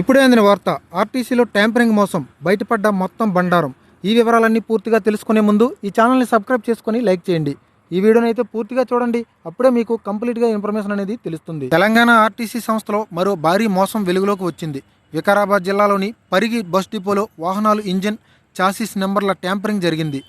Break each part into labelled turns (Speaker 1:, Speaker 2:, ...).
Speaker 1: ఇప్పుడే అందిన వార్త ఆర్టీసీలో ట్యాంపరింగ్ మోసం బయటపడ్డ మొత్తం బండారం. ఈ వివరాలన్నీ పూర్తిగా తెలుసుకునే ముందు ఈ ఛానల్ని సబ్స్క్రైబ్ చేసుకొని లైక్ చేయండి. ఈ వీడియోని అయితే పూర్తిగా చూడండి. అప్పుడే మీకు కంప్లీట్గా ఇన్ఫర్మేషన్ అనేది తెలుస్తుంది. తెలంగాణ ఆర్టీసీ సంస్థలో మరో భారీ మోసం వెలుగులోకి వచ్చింది. వికారాబాద్ జిల్లాలోని పరిగి బస్ డిపోలో వాహనాలు ఇంజిన్ చాసిస్ నెంబర్ల ట్యాంపరింగ్ జరిగింది.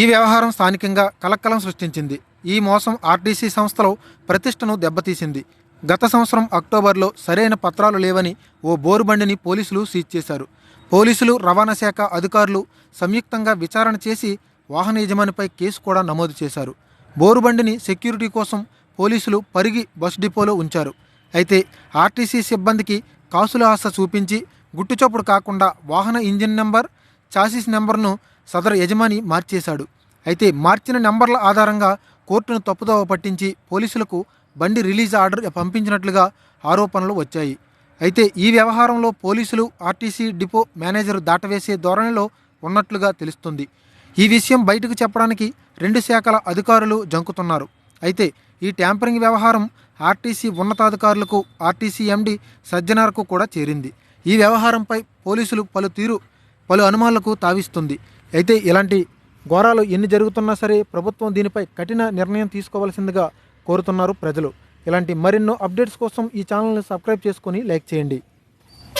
Speaker 1: ఈ వ్యవహారం స్థానికంగా కలక్కలం సృష్టించింది. ఈ మోసం ఆర్టీసీ సంస్థలో ప్రతిష్టను దెబ్బతీసింది. గత సంవత్సరం అక్టోబర్లో సరైన పత్రాలు లేవని ఓ బోరుబండిని పోలీసులు సీజ్ చేశారు. పోలీసులు రవాణా శాఖ అధికారులు సంయుక్తంగా విచారణ చేసి వాహన యజమానిపై కేసు కూడా నమోదు చేశారు. బోరుబండిని సెక్యూరిటీ కోసం పోలీసులు పరిగి బస్ డిపోలో ఉంచారు. అయితే ఆర్టీసీ సిబ్బందికి కాసుల ఆశ చూపించి గుట్టుచప్పుడు కాకుండా వాహన ఇంజిన్ నెంబర్ చాసిస్ నెంబర్ను సదరు యజమాని మార్చేశాడు. అయితే మార్చిన నెంబర్ల ఆధారంగా కోర్టును తప్పుదోవ పట్టించి పోలీసులకు బండి రిలీజ్ ఆర్డర్ పంపించినట్లుగా ఆరోపణలు వచ్చాయి. అయితే ఈ వ్యవహారంలో పోలీసులు ఆర్టీసీ డిపో మేనేజర్ దాటవేసే ధోరణిలో ఉన్నట్లుగా తెలుస్తుంది. ఈ విషయం బయటకు చెప్పడానికి రెండు శాఖల అధికారులు జంకుతున్నారు. అయితే ఈ ట్యాంపరింగ్ వ్యవహారం ఆర్టీసీ ఉన్నతాధికారులకు ఆర్టీసీ ఎండి సజ్జనార్కు కూడా చేరింది. ఈ వ్యవహారంపై పోలీసులు పలు తీరు పలు అనుమానాలకు తావిస్తుంది. అయితే ఇలాంటి ఘోరాలు ఎన్ని జరుగుతున్నా సరే ప్రభుత్వం దీనిపై కఠిన నిర్ణయం తీసుకోవాల్సిందిగా కోరుతున్నారు ప్రజలు. ఇలాంటి మరెన్నో అప్డేట్స్ కోసం ఈ ఛానల్ని సబ్స్క్రైబ్ చేసుకొని లైక్ చేయండి.